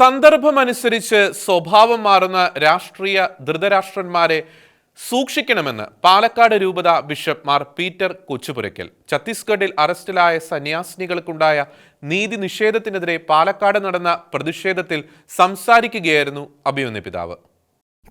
സന്ദർഭമനുസരിച്ച് സ്വഭാവം മാറുന്ന രാഷ്ട്രീയ ധൃതരാഷ്ട്രന്മാരെ സൂക്ഷിക്കണമെന്ന് പാലക്കാട് രൂപത ബിഷപ്പ് മാർ പീറ്റർ കൊച്ചുപുരയ്ക്കൽ. ഛത്തീസ്ഗഡിൽ അറസ്റ്റിലായ സന്യാസിനികൾക്കുണ്ടായ നീതി നിഷേധത്തിനെതിരെ പാലക്കാട് നടന്ന പ്രതിഷേധത്തിൽ സംസാരിക്കുകയായിരുന്നു അഭിമന്യ പിതാവ്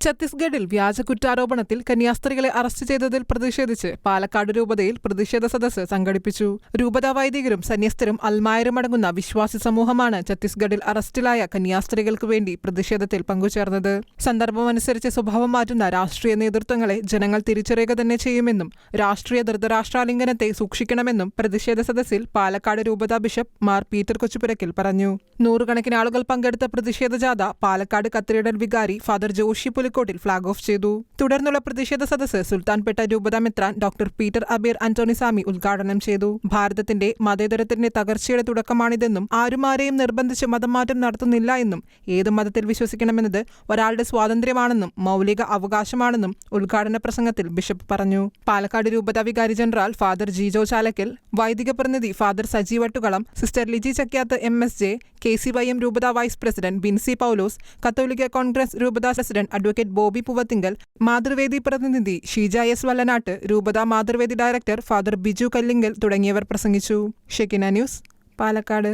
ഛത്തീസ്ഗഡിൽ വ്യാജ കുറ്റാരോപണത്തിൽ കന്യാസ്ത്രീകളെ അറസ്റ്റ് ചെയ്തതിൽ പ്രതിഷേധിച്ച് പാലക്കാട് രൂപതയിൽ പ്രതിഷേധ സദസ്സ് സംഘടിപ്പിച്ചു. രൂപതാ വൈദികരും സന്യസ്തരും അൽമായരും അടങ്ങുന്ന വിശ്വാസി സമൂഹമാണ് ഛത്തീസ്ഗഡിൽ അറസ്റ്റിലായ കന്യാസ്ത്രീകൾക്ക് വേണ്ടി പ്രതിഷേധത്തിൽ പങ്കുചേർന്നത്. സന്ദർഭമനുസരിച്ച് സ്വഭാവം മാറ്റുന്ന രാഷ്ട്രീയ നേതൃത്വങ്ങളെ ജനങ്ങൾ തിരിച്ചറിയുക തന്നെ ചെയ്യുമെന്നും രാഷ്ട്രീയ ധൃതരാഷ്ട്രാലിംഗനത്തെ സൂക്ഷിക്കണമെന്നും പ്രതിഷേധ സദസ്സിൽ പാലക്കാട് രൂപതാ ബിഷപ്പ് മാർ പീറ്റർ കൊച്ചുപുരക്കിൽ പറഞ്ഞു. നൂറുകണക്കിന് ആളുകൾ പങ്കെടുത്ത പ്രതിഷേധ ജാഥ പാലക്കാട് കത്തീഡ്രൽ വികാരി father Joshi Pulikottil flag off ചെയ്തു. തുടർന്നുള്ള പ്രതിഷേധ സദസ്സ് സുൽത്താൻപേട്ട രൂപതാ മെത്രാൻ ഡോക്ടർ പീറ്റർ അബീർ അന്റോണിസാമി ഉദ്ഘാടനം ചെയ്തു. ഭാരതത്തിന്റെ മതേതരത്തിന്റെ തകർച്ചയുടെ തുടക്കമാണിതെന്നും ആരുമാരെയും നിർബന്ധിച്ച് മതമാറ്റം നടത്തുന്നില്ല എന്നും ഏത് മതത്തിൽ വിശ്വസിക്കണമെന്നത് ഒരാളുടെ സ്വാതന്ത്ര്യമാണെന്നും മൗലിക അവകാശമാണെന്നും ഉദ്ഘാടന പ്രസംഗത്തിൽ ബിഷപ്പ് പറഞ്ഞു. പാലക്കാട് രൂപതാ വികാരി ജനറൽ ഫാദർ ജിജോ ചാലക്കൽ വൈദിക പ്രതിനിധി father Saji Vattukalam sister Liji Chakyath M S J K C Y M രൂപത വൈസ് പ്രസിഡന്റ് ബിൻസി പൌലോസ് കത്തോലിക്ക കോൺഗ്രസ് രൂപത president advocate Bobby Poovathinkal Mathruvedi പ്രതിനിധി ഷീജ എസ് വല്ലനാട്ട് രൂപത മാതൃവേദി ഡയറക്ടർ ഫാദർ ബിജു കല്ലിങ്കൽ തുടങ്ങിയവർ പ്രസംഗിച്ചു. ഷെക്കിന ന്യൂസ് പാലക്കാട്.